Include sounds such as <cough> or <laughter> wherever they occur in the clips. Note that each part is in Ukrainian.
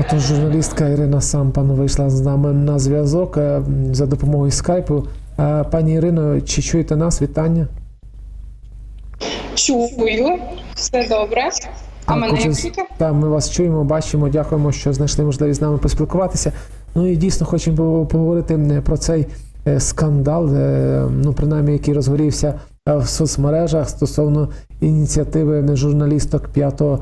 Отож, журналістка Ірина Сампан вийшла з нами на зв'язок е, за допомогою скайпу. Е, Пані Ірино, чи чуєте нас? Вітання. Чую, все добре. А мене як чути? Так, ми вас чуємо, бачимо, дякуємо, що знайшли можливість з нами поспілкуватися. Ну і дійсно хочемо поговорити про цей е, скандал, ну принаймні, який розгорівся в соцмережах стосовно ініціативи журналісток п'ятого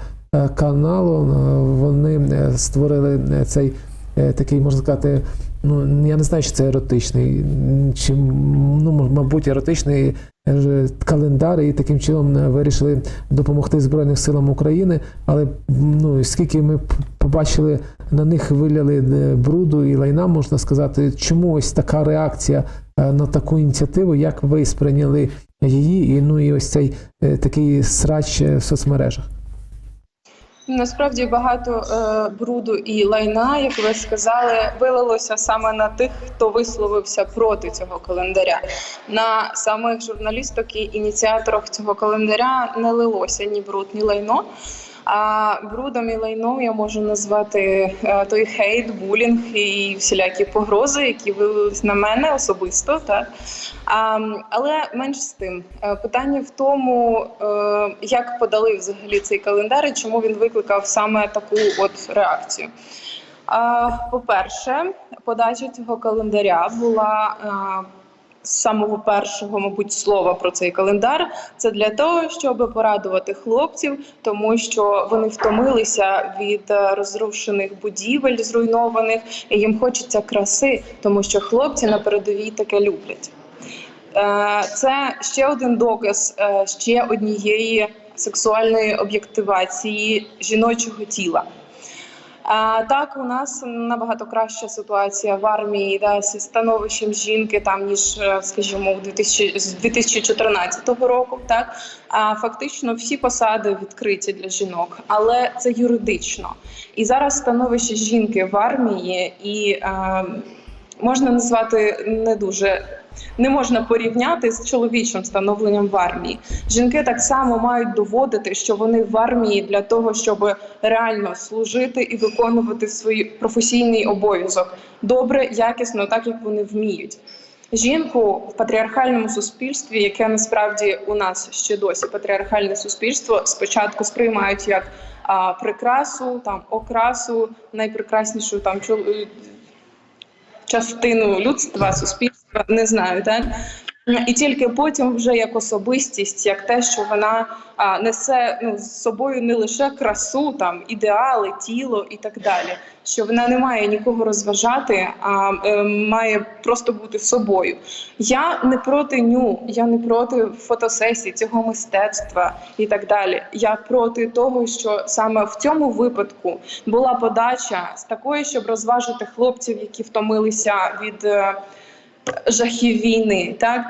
каналу. Е, Вони е, створили е, цей е, такий, можна сказати, ну я не знаю, чи це еротичний, чи ну мабуть, еротичний е, календар, і таким чином е, вирішили допомогти Збройним силам України. Але ну скільки ми побачили на них виляли е, бруду і лайна, можна сказати, чому ось така реакція е, на таку ініціативу, як ви сприйняли її, і ну і ось цей е, такий срач е, в соцмережах. Насправді багато е, бруду і лайна, як ви сказали, вилилося саме на тих, хто висловився проти цього календаря. На самих журналісток і ініціаторах цього календаря не лилося ні бруд, ні лайно. А брудом і лайном я можу назвати е, той хейт, булінг і всілякі погрози, які вилились на мене особисто. Так а, але менш з тим, Е, питання в тому, е, як подали взагалі цей календар і чому він викликав саме таку от реакцію. По-перше, подача цього календаря була з самого першого, мабуть, слова про цей календар. Це для того, щоб порадувати хлопців, тому що вони втомилися від е, розрушених будівель, зруйнованих, і їм хочеться краси, тому що хлопці на передовій таке люблять. Е, Це ще один доказ е, ще однієї сексуальної об'єктивації жіночого тіла. Так, у нас набагато краща ситуація в армії да, зі становищем жінки, там ніж, е, скажімо, у 2000, з 2014 року. Так а фактично всі посади відкриті для жінок, але це юридично. І зараз становище жінки в армії і е, можна назвати не дуже. Не можна порівняти з чоловічим становленням в армії. Жінки так само мають доводити, що вони в армії для того, щоб реально служити і виконувати свій професійний обов'язок добре, якісно, так як вони вміють. Жінку в патріархальному суспільстві, яке насправді у нас ще досі патріархальне суспільство, спочатку сприймають як а, прикрасу, там окрасу, найпрекраснішу там частину людства, суспільства, не знаю, так? І тільки потім, вже як особистість, як те, що вона а, несе ну, з собою не лише красу, там ідеали, тіло і так далі. Що вона не має нікого розважати, а е, має просто бути собою. Я не проти ню, я не проти фотосесій, цього мистецтва і так далі. Я проти того, що саме в цьому випадку була подача з такою, щоб розважити хлопців, які втомилися від. е, жахів війни, так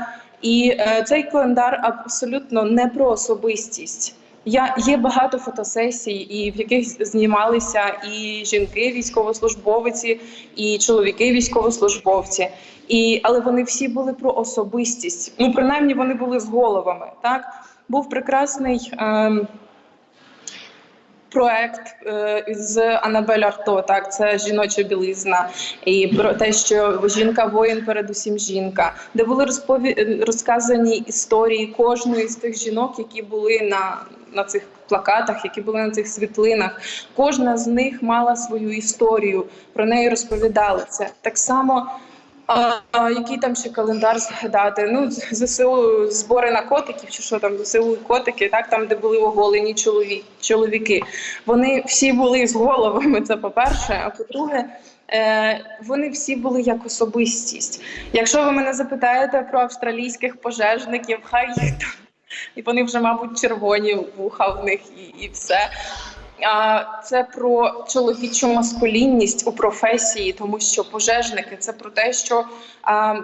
і е, цей календар абсолютно не про особистість. Я є багато фотосесій, і в яких знімалися і жінки, військовослужбовиці, і чоловіки, військовослужбовці. І але вони всі були про особистість. Ну принаймні вони були з головами. Так був прекрасний. ем, Проект е, з Анабель Арто, так це жіноча білизна, і про те, що жінка воїн, передусім жінка, де були розпові... розказані історії кожної з тих жінок, які були на, на цих плакатах, які були на цих світлинах. Кожна з них мала свою історію, про неї розповідали це так само. А, а який там ще календар згадати? Ну, ЗСУ збори на котиків, чи що там ЗСУ котики, так там, де були оголені чолові, чоловіки. Вони всі були з головами. Це по-перше. А по-друге, е, вони всі були як особистість. Якщо ви мене запитаєте про австралійських пожежників, хай їх там і вони вже, мабуть, червоні вуха в них і, і все. А це про чоловічу маскулінність у професії, тому що пожежники це про те, що а,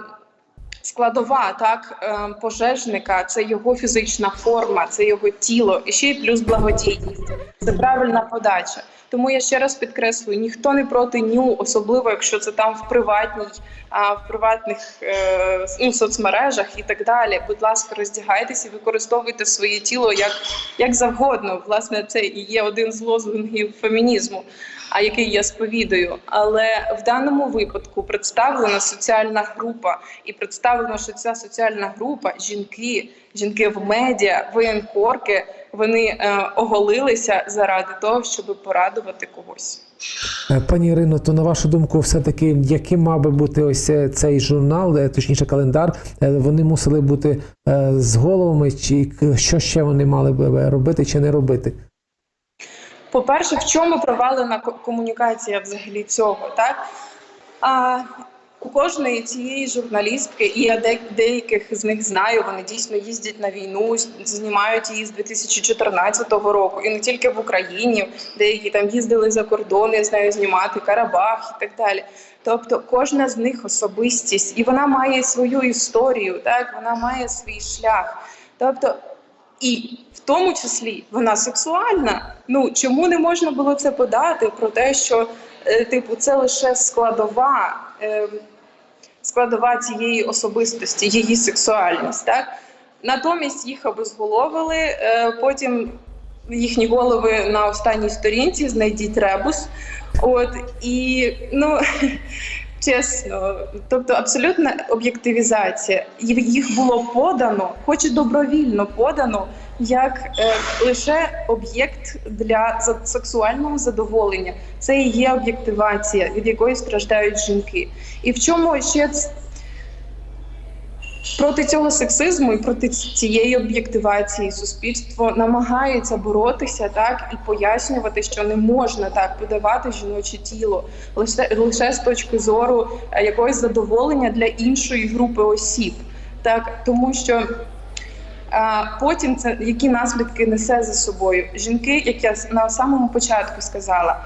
складова так е, пожежника це його фізична форма, це його тіло, і ще й плюс благодійність. Це правильна подача. Тому я ще раз підкреслюю: ніхто не проти ню, особливо якщо це там в приватній, а в приватних е, ну, соцмережах і так далі. Будь ласка, роздягайтесь і використовуйте своє тіло як, як завгодно. Власне, це і є один з лозунгів фемінізму, а який я сповідую. Але в даному випадку представлена соціальна група, і представлено, що ця соціальна група жінки, жінки в медіа, воєнкорки, вони е, оголилися заради того, щоб порадувати когось. Е, Пані Ірино, то на вашу думку, все-таки яким мав би бути ось е, цей журнал, е, точніше календар? Вони мусили бути з головами, чи що ще вони мали би робити чи не робити? По-перше, в чому провалена комунікація взагалі цього? Так а, у кожної цієї журналістки, і я деяких з них знаю, вони дійсно їздять на війну, знімають її з 2014 року, і не тільки в Україні, деякі там їздили за кордон, я знаю, знімати Карабах і так далі. Тобто кожна з них особистість, і вона має свою історію, так вона має свій шлях. Тобто і в тому числі вона сексуальна. Ну чому не можна було це подати про те, що типу це лише складова, е, складова цієї особистості, її сексуальність, так? Натомість їх обезголовили, е, потім їхні голови на останній сторінці знайдіть ребус. От і ну <laughs> чесно, тобто абсолютна об'єктивізація. Їх було подано, хоч і добровільно подано, як е, лише об'єкт для сексуального задоволення. Це і є об'єктивація, від якої страждають жінки. І в чому ще проти цього сексизму і проти цієї об'єктивації суспільство намагається боротися так і пояснювати, що не можна так подавати жіноче тіло лише лише з точки зору е, якогось задоволення для іншої групи осіб, так тому що. Потім це які наслідки несе за собою жінки, як я на самому початку сказала,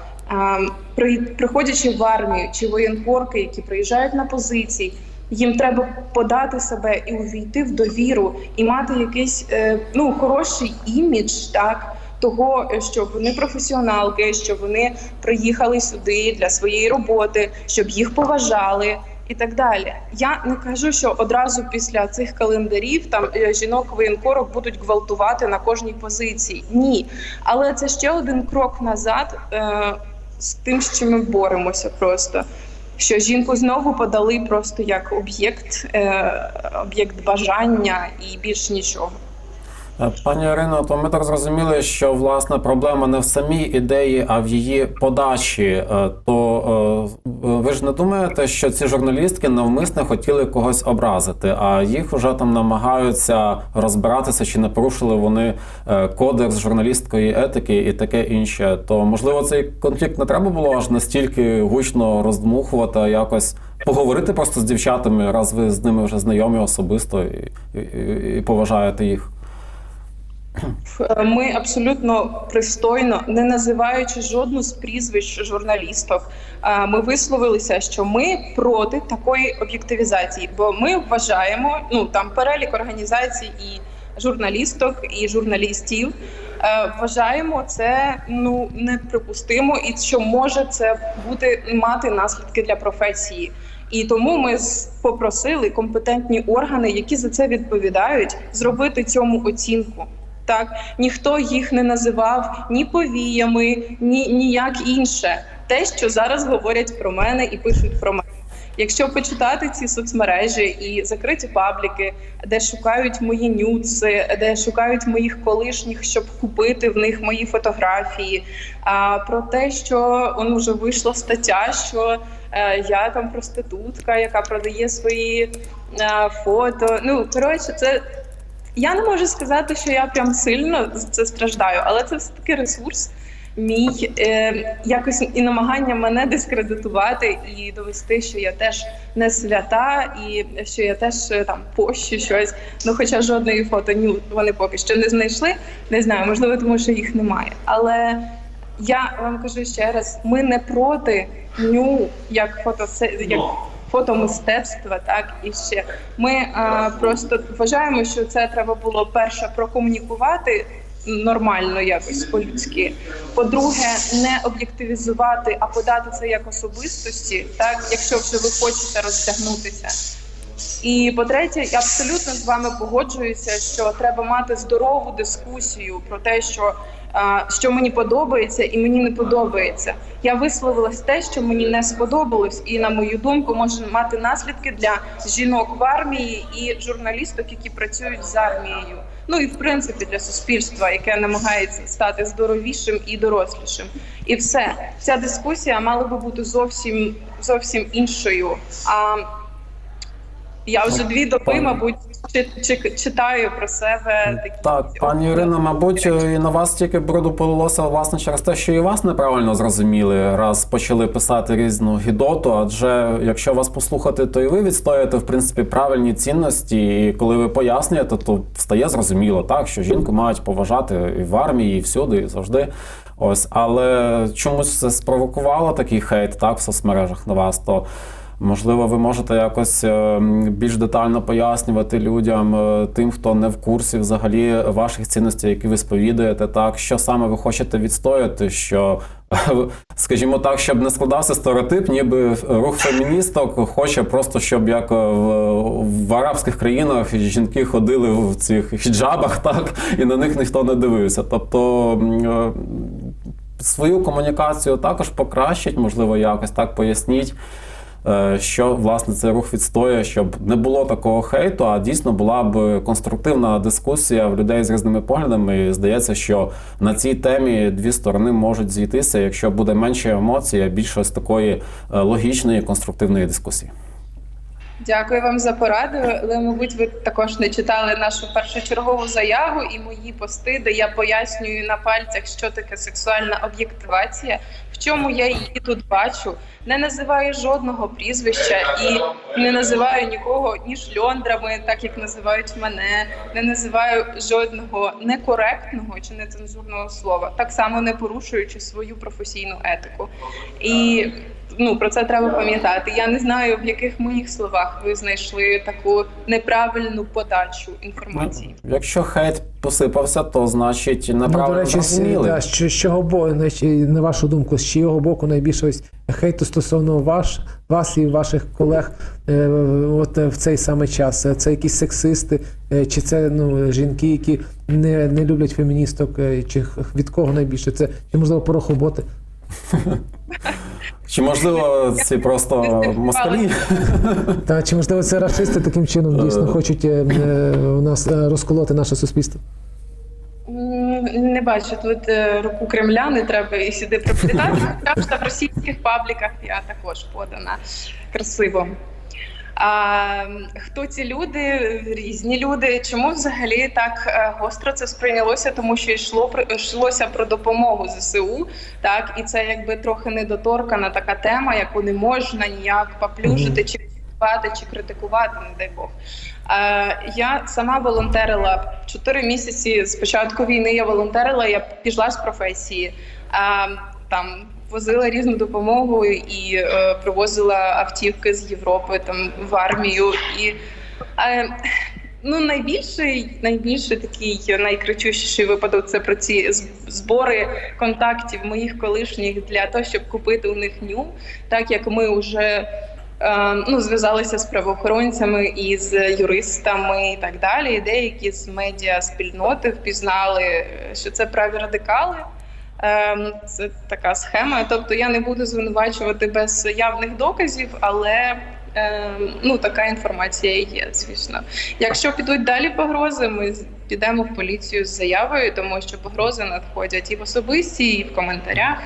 при, приходячи в армію чи воєнкорки, які приїжджають на позиції, їм треба подати себе і увійти в довіру, і мати якийсь е, ну хороший імідж, так того, е, що вони професіоналки, що вони приїхали сюди для своєї роботи, щоб їх поважали. І так далі. Я не кажу, що одразу після цих календарів там е, жінок воєнкорок будуть гвалтувати на кожній позиції. Ні, але це ще один крок назад е, з тим, чим ми боремося. Просто що жінку знову подали просто як об'єкт, е, об'єкт бажання і більш нічого. Е, Пані Ірино, то ми так зрозуміли, що власне проблема не в самій ідеї, а в її подачі. Е, То е, ви ж не думаєте, що ці журналістки навмисно хотіли когось образити, а їх вже там намагаються розбиратися, чи не порушили вони кодекс журналістської етики і таке інше. То можливо цей конфлікт не треба було аж настільки гучно роздмухувати, а якось поговорити просто з дівчатами, раз ви з ними вже знайомі особисто і, і, і поважаєте їх. Е, Ми абсолютно пристойно, не називаючи жодну з прізвищ журналісток, е, ми висловилися, що ми проти такої об'єктивізації, бо ми вважаємо, ну там перелік організацій і журналісток і журналістів. е, Вважаємо це ну неприпустимо, і що може це бути мати наслідки для професії. І тому ми попросили компетентні органи, які за це відповідають, зробити цьому оцінку. Так, ніхто їх не називав ні повіями, ні ніяк інше. Те, що зараз говорять про мене і пишуть про мене. Якщо почитати ці соцмережі і закриті пабліки, де шукають мої нюци, де шукають моїх колишніх, щоб купити в них мої фотографії, а про те, що он вже вийшла стаття, що е, я там проститутка, яка продає свої е, фото. Ну коротше, це я не можу сказати, що я прям сильно це страждаю, але це все таки ресурс. Мій е, якось і намагання мене дискредитувати і довести, що я теж не свята, і що я теж е, там пощу щось. Ну, хоча жодної фото ні, вони поки що не знайшли. Не знаю, можливо, тому що їх немає. Але я вам кажу ще раз: ми не проти ню як фото як фотомистецтва. Так і ще ми е, просто вважаємо, що це треба було перше прокомунікувати. Нормально якось по-людськи. По-друге, не об'єктивізувати, а подати це як особистості, так якщо вже ви хочете роздягнутися. І по-третє, я абсолютно з вами погоджуюся, що треба мати здорову дискусію про те, що, а, що мені подобається і мені не подобається. Я висловилась те, що мені не сподобалось, і на мою думку може мати наслідки для жінок в армії і журналісток, які працюють з армією. Ну і в принципі для суспільства, яке намагається стати здоровішим і дорослішим. І все ця дискусія мала би бути зовсім зовсім іншою. А я вже дві доби, мабуть, чи, чи, читаю про себе такі Так, пані Ірино, мабуть, і на вас тільки броду полилося власне через те, що і вас неправильно зрозуміли, раз почали писати різну гідоту. Адже якщо вас послухати, то і ви відстоюєте в принципі правильні цінності. І коли ви пояснюєте, то стає зрозуміло, так що жінку мають поважати і в армії, і всюди, і завжди. Ось, але чомусь це спровокувало такий хейт так в соцмережах на вас. То Можливо, ви можете якось е, більш детально пояснювати людям, е, тим, хто не в курсі взагалі ваших цінностей, які ви сповідуєте, так що саме ви хочете відстояти, що <laughs> скажімо так, щоб не складався стереотип, ніби рух феміністок хоче просто, щоб як в, в арабських країнах жінки ходили в цих хіджабах, так і на них ніхто не дивився. Тобто. е, Свою комунікацію також покращить, можливо, якось так поясніть е, що власне цей рух відстоює, щоб не було такого хейту, а дійсно була б конструктивна дискусія в людей з різними поглядами. І здається, що на цій темі дві сторони можуть зійтися, якщо буде менше емоцій, а більше ось такої е, логічної конструктивної дискусії. Дякую вам за пораду. Але, мабуть, ви також не читали нашу першочергову заяву і мої пости, де я пояснюю на пальцях, що таке сексуальна об'єктивація, чому я її тут бачу. Не називаю жодного прізвища і не називаю нікого ні шльондрами, так як називають мене. Не називаю жодного некоректного чи нецензурного слова, так само не порушуючи свою професійну етику. І ну про це треба пам'ятати. Я не знаю, в яких моїх словах ви знайшли таку неправильну подачу інформації. Якщо хейт посипався, то значить Ну, до неправильно речі, зрозуміли. да, що, з чого боку, на вашу думку, з чого боку найбільше ось хейту стосовно ваш, вас і ваших колег е, от е, в цей саме час? Е, Це якісь сексисти, е, чи це ну, жінки, які не, не люблять феміністок, е, чи від кого найбільше? Це чи можливо порохоботи? <laughs> Чи можливо ці просто москалі? Та чи можливо це расисти таким чином дійсно хочуть е, е, у нас е, розколоти наше суспільство? Не бачу тут е, руку Кремля, не треба і сюди приплітати. Правда, в російських пабліках я також подана красиво. А хто ці люди? Різні люди. Чому взагалі так е, гостро це сприйнялося? Тому що йшло йшлося про допомогу ЗСУ, так і це якби трохи недоторкана така тема, яку не можна ніяк поплюжити чи чи критикувати, не дай Бог. Е, я сама волонтерила чотири місяці з початку війни. Я волонтерила, я пішла з професії. Е, там возила різну допомогу і е, привозила автівки з Європи там в армію. І е, ну найбільший, найбільший такий найкричущіший випадок це про ці збори контактів моїх колишніх для того, щоб купити у них ню, так як ми вже. е, Ну, зв'язалися з правоохоронцями і з юристами і так далі. Деякі з медіа спільноти впізнали, е, що це праві радикали. Ем, Це така схема. Тобто я не буду звинувачувати без явних доказів, але ем, ну така інформація є, звісно. Якщо підуть далі погрози, ми підемо в поліцію з заявою, тому що погрози надходять і в особисті, і в коментарях,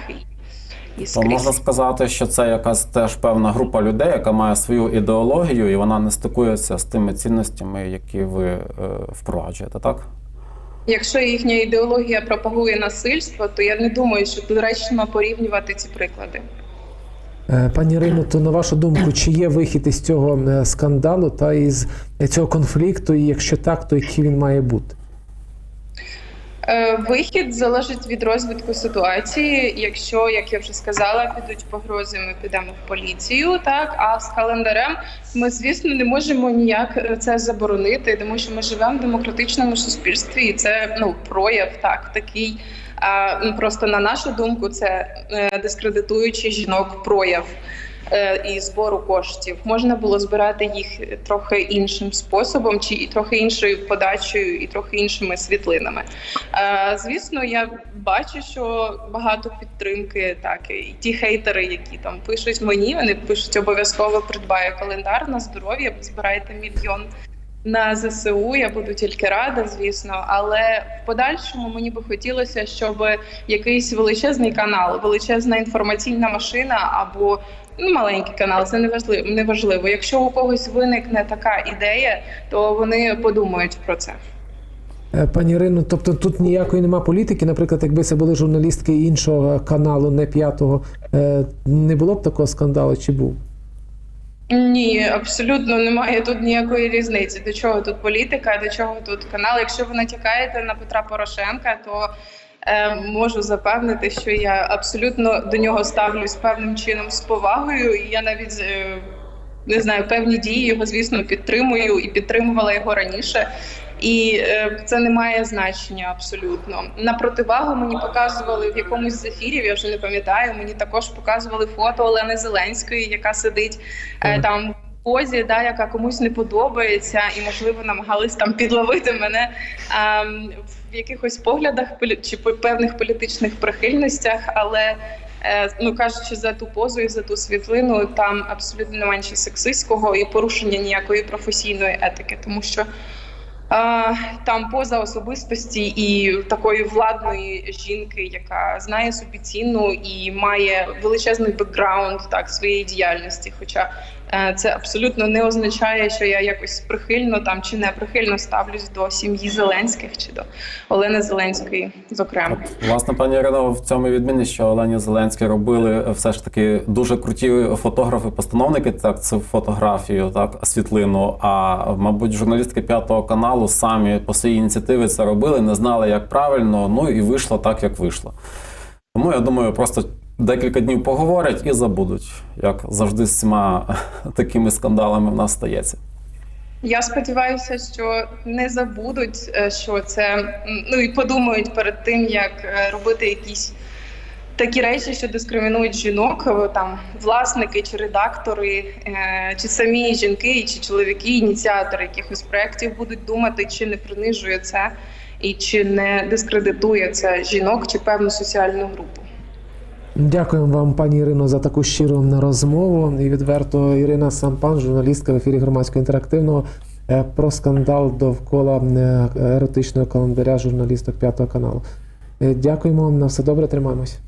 То можна сказати, що це якась теж певна група людей, яка має свою ідеологію, і вона не стикується з тими цінностями, які ви е, впроваджуєте, так? Якщо їхня ідеологія пропагує насильство, то я не думаю, що доречно порівнювати ці приклади. Е, Пані Ірино, то на вашу думку, чи є вихід із цього е, скандалу та із цього конфлікту? І якщо так, то який він має бути? Е, Вихід залежить від розвитку ситуації. Якщо, як я вже сказала, підуть погрози, ми підемо в поліцію. Так а з календарем ми, звісно, не можемо ніяк це заборонити, тому що ми живемо в демократичному суспільстві, і це ну прояв так такий. А ну, просто на нашу думку, це е, дискредитуючий жінок прояв е, і збору коштів. Можна було збирати їх трохи іншим способом, чи трохи іншою подачею, і трохи іншими світлинами. Е, Звісно, я бачу, що багато підтримки, так і ті хейтери, які там пишуть мені, вони пишуть обов'язково придбаю календар на здоров'я, збирайте мільйон. На ЗСУ я буду тільки рада, звісно, але в подальшому мені би хотілося, щоб якийсь величезний канал, величезна інформаційна машина або ну, маленький канал, це не важливо. Не важливо. Якщо у когось виникне така ідея, то вони подумають про це. Е, Пані Ірино, тобто тут ніякої нема політики. Наприклад, якби це були журналістки іншого каналу, не п'ятого, е, не було б такого скандалу, чи був? Ні, абсолютно немає тут ніякої різниці. До чого тут політика, до чого тут канал. Якщо ви натякаєте на Петра Порошенка, то можу запевнити, що я абсолютно до нього ставлюсь певним чином з повагою. І я навіть е, не знаю, певні дії його, звісно, підтримую і підтримувала його раніше. І е, це не має значення абсолютно. На противагу мені показували в якомусь з ефірів, я вже не пам'ятаю. Мені також показували фото Олени Зеленської, яка сидить е, там позі, да, яка комусь не подобається, і можливо намагались там підловити мене е, в якихось поглядах чи певних політичних прихильностях, але. Е, Ну кажучи за ту позу і за ту світлину, там абсолютно немає нічого сексистського і порушення ніякої професійної етики, тому що а, там поза особистості і такої владної жінки, яка знає собі ціну і має величезний бекграунд так своєї діяльності. Хоча е, це абсолютно не означає, що я якось прихильно там чи не прихильно ставлюсь до сім'ї Зеленських чи до Олени Зеленської, зокрема. От, власне, пані Ірино, в цьому відмінність, що Олені Зеленській робили е, все ж таки дуже круті фотографи-постановники, так цю фотографію, так світлину. А мабуть, журналістки п'ятого каналу самі по своїй ініціативі це робили, не знали, як правильно. Ну і вийшло так, як вийшло. Тому я думаю, просто декілька днів поговорять і забудуть, як завжди з цими <laughs> такими скандалами в нас стається. Я сподіваюся, що не забудуть, е, що це ну і подумають перед тим, як е, робити якісь такі речі, що дискримінують жінок, е, там власники чи редактори, чи самі жінки, чи чоловіки, ініціатори якихось проєктів будуть думати, чи не принижує це і чи не дискредитує це жінок чи певну соціальну групу. Дякуємо вам, пані Ірино, за таку щиру розмову. І відверто Ірина Сампан, журналістка в ефірі громадського інтерактивного, е, про скандал довкола е, еротичного календаря журналісток п'ятого каналу. Дякуємо вам на все добре, тримаємось.